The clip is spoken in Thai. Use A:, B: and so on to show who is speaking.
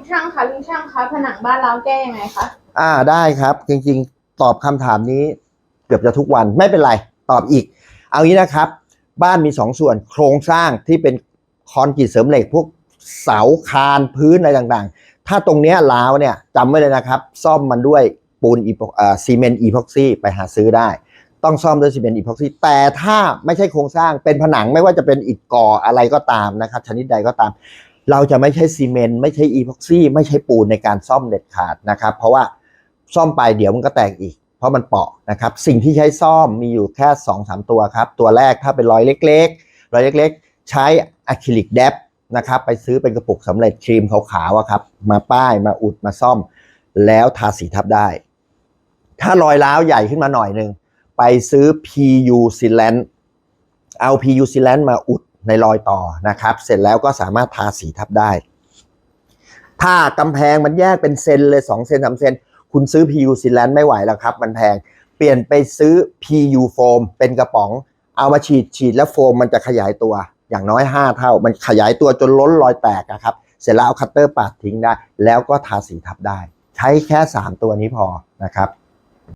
A: งช่างคะลุงช่างคะผนังบ้านเราแก้ยังไงคะ
B: อ่าได้ครับ จริงๆ ตอบคำถามนี้ เกือบจะทุกวันไม่เป็นไรตอบอีก เอางี้นะครับ บ้านมีสองส่วนโครงสร้างที่เป็นคอนกรีตเสริมเหล็กพวกเสาคานพื้นอะไรต่างๆ ถ้าตรงเนี้ยล้าวเนี่ยจำไว้เลยนะครับ ซ่อมมันด้วยปูนอีโพอ่าซีเมนต์อีพ็อกซี่ไปหาซื้อได้ ต้องซ่อมด้วยซีเมนต์อีพ็อกซี่แต่ถ้าไม่ใช่โครงสร้างเป็นผนังไม่ว่าจะเป็นอิฐก่ออะไรก็ตามนะครับ ชนิดใดก็ตามเราจะไม่ใช้ซีเมนต์ไม่ใช้อีพ็อกซี่ไม่ใช้ปูนในการซ่อมเด็ดขาดนะครับ เพราะว่าซ่อมไปเดี๋ยวมันก็แตกอีก เพราะมันเปาะนะครับ สิ่งที่ใช้ซ่อมมีอยู่แค่2อสตัวครับ ตัวแรกถ้าเป็นรอยเล็กๆรอยเล็ก ๆ ใช้อะคริลิกแดปนะครับไปซื้อเป็นกระปุกสำเร็จครีมขาวๆครับมาป้ายมาอุดมาซ่อม แล้วทาสีทับได้ ถ้ารอยร้าวใหญ่ขึ้นมาหน่อยหนึ่งไปซื้อ PU Sealant เอา PU Sealant มาอุด ในรอยต่อนะครับ เสร็จแล้วก็สามารถทาสีทับได้ ถ้ากำแพงมันแยกเป็นเซนเลย2เซน3เซนคุณซื้อ PU Sealant ไม่ไหวแล้วครับ มันแพง เปลี่ยนไปซื้อ PU Foam เป็นกระป๋อง เอามาฉีดฉีดแล้วโฟมมันจะขยายตัว อย่างน้อย 5 เท่า มันขยายตัวจนล้นรอยแตกอะครับ เสร็จแล้วเอาคัตเตอร์ปาดทิ้งได้ แล้วก็ทาสีทับได้ ใช้แค่ 3 ตัวนี้พอนะครับ